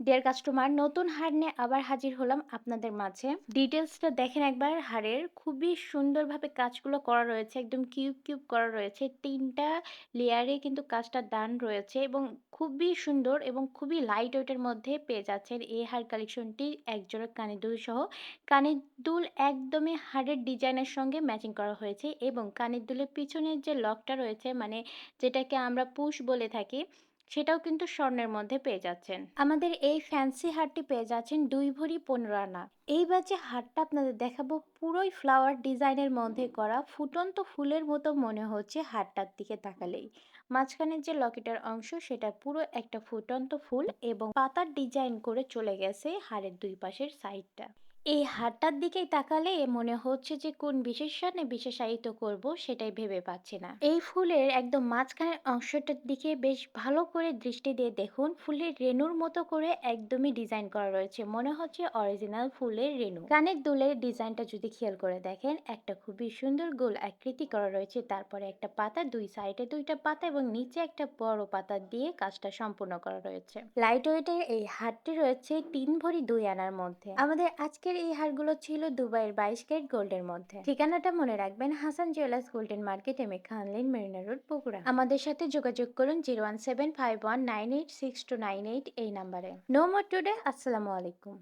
Deer customer নতুন হার নিয়ে আবার হাজির হলাম আপনাদের মাঝে। ডিটেলসটা দেখেন একবার, হারের খুবই সুন্দরভাবে কাজগুলো করা রয়েছে, একদম কিউব কিউব করা রয়েছে। তিনটা লেয়ারে কিন্তু কাজটা ডান রয়েছে এবং খুবই সুন্দর এবং খুবই লাইট ওয়েটের মধ্যে পেয়ে যাচ্ছেন এই হার কালেকশনটি একজোড়া কানের দুল সহ। কানের দুল একদমই হারের ডিজাইনের সঙ্গে ম্যাচিং করা হয়েছে এবং কানের দুলের পিছনের যে লকটা রয়েছে মানে যেটাকে আমরা পুশ বলে থাকি সেটাও কিন্তু স্বর্ণের মধ্যে পেয়ে যাচ্ছেন। আমাদের এই ফ্যান্সি হারটি পেয়ে যাচ্ছেন দুই ভরি পনেরো আনা। এইবার যে হারটা আপনাদের দেখাবো, পুরোই ফ্লাওয়ার ডিজাইনের মধ্যে করা, ফুটন্ত ফুলের মতো মনে হচ্ছে হারটার দিকে তাকালেই। মাঝখানের যে লকেটের অংশ, সেটা পুরো একটা ফুটন্ত ফুল এবং পাতার ডিজাইন করে চলে গেছে হারের দুই পাশের সাইডটা এই হারটার দিকেই তাকালে মনে হচ্ছে যে, কোন বিশেষণে বিশেষায়িত করব সেটাই ভেবে পাচ্ছি না। এই ফুলের একদম মাঝখানের অংশটার দিকে বেশ ভালো করে দৃষ্টি দিয়ে দেখুন। ফুলের রেনুর মতো করে একদমই ডিজাইন করা রয়েছে। মনে হচ্ছে অরিজিনাল ফুলের রেনু কানের দুলের ডিজাইনটা যদি খেয়াল করে দেখেন, একটা খুবই সুন্দর গোল আকৃতি করা রয়েছে। তারপরে একটা পাতা, দুই সাইডে দুইটা পাতা এবং নিচে একটা বড় পাতা দিয়ে কাজটা সম্পূর্ণ করা রয়েছে। লাইট ওয়েটের এই হারটি রয়েছে তিন ভরি দুই আনার মধ্যে। আমাদের আজকের এই হারগুলো ছিল দুবাইয়ের বাইশ ক্যারেট গোল্ডের মধ্যে। ঠিকানাটা মনে রাখবেন Hasan jewellers golden market M A খানলেন Marina road, Bogura. আমাদের সাথে যোগাযোগ করুন zero one seven five one nine eight six two nine eight এই নাম্বারে। নো মোর টুডে, আসসালামু আলাইকুম।